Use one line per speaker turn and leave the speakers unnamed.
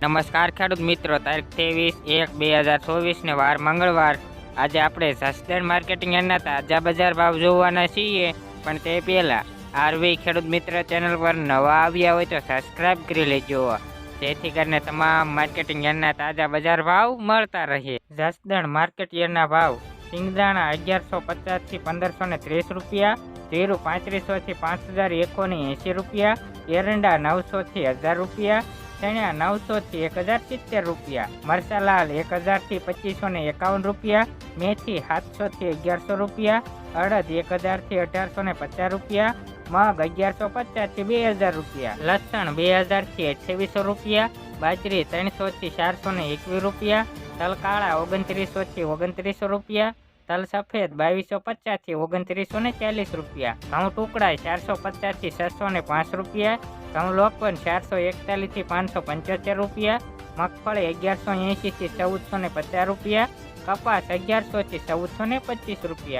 નમસ્કાર, ખેડૂત મિત્રો. તારીખ ત્રેવીસ એક બે હજાર ચોવીસને વાર મંગળવાર. આજે આપણે સસ્ટેન માર્કેટિંગ એના તાજા બજાર ભાવ જોવાના છીએ. પણ તે પહેલાં આરવી ખેડૂત મિત્ર ચેનલ પર નવા આવ્યા હોય તો સબસ્ક્રાઇબ કરી લેજો. જેથી કરીને તમામ માર્કેટિંગ યાર્ડના તાજા બજાર ભાવ મળતા રહે. જસદણ માર્કેટ યાર્ડના ભાવ સિંગદાણા અગિયારસો પચાસથી પંદરસો ને ત્રીસ રૂપિયા, જીરું પાંત્રીસોથી પાંચ હજાર એકસો ને એંસી રૂપિયા, એરંડા નવસોથી હજાર રૂપિયા ચણ્યા નવસોથી એક હજાર સિત્તેર રૂપિયા, મરચાલાલ એક હજારથી પચીસો ને એકાવન રૂપિયા, મેથી સાતસો થી અગિયારસો રૂપિયા, અડદ એક હજારથી અઢારસો ને પચાસ રૂપિયા, મગ અગિયારસો પચાસથી બે હજાર રૂપિયા, લસણ બે હજારથી અઠ્યાવીસો રૂપિયા, બાજરી ત્રણસોથી ચારસો ને એકવીસ રૂપિયા, તલકાળા ઓગણત્રીસો ઓગણત્રીસોથી ઓગણત્રીસો રૂપિયા તલ સફેદ, બાવીસો પચાસથી ઓગણત્રીસો ને ચાલીસ રૂપિયા. ઘઉં ટુકડા ચારસો પચાસથી છસો ને પાંચ રૂપિયા. ઘઉં લોકવન ચારસો એકતાલીસથી પાંચસો પંચોતેર રૂપિયા. મગફળી અગિયારસો એંશીથી ચૌદસો ને પચાસ રૂપિયા. કપાસ અગિયારસોથી ચૌદસો ને પચીસ રૂપિયા.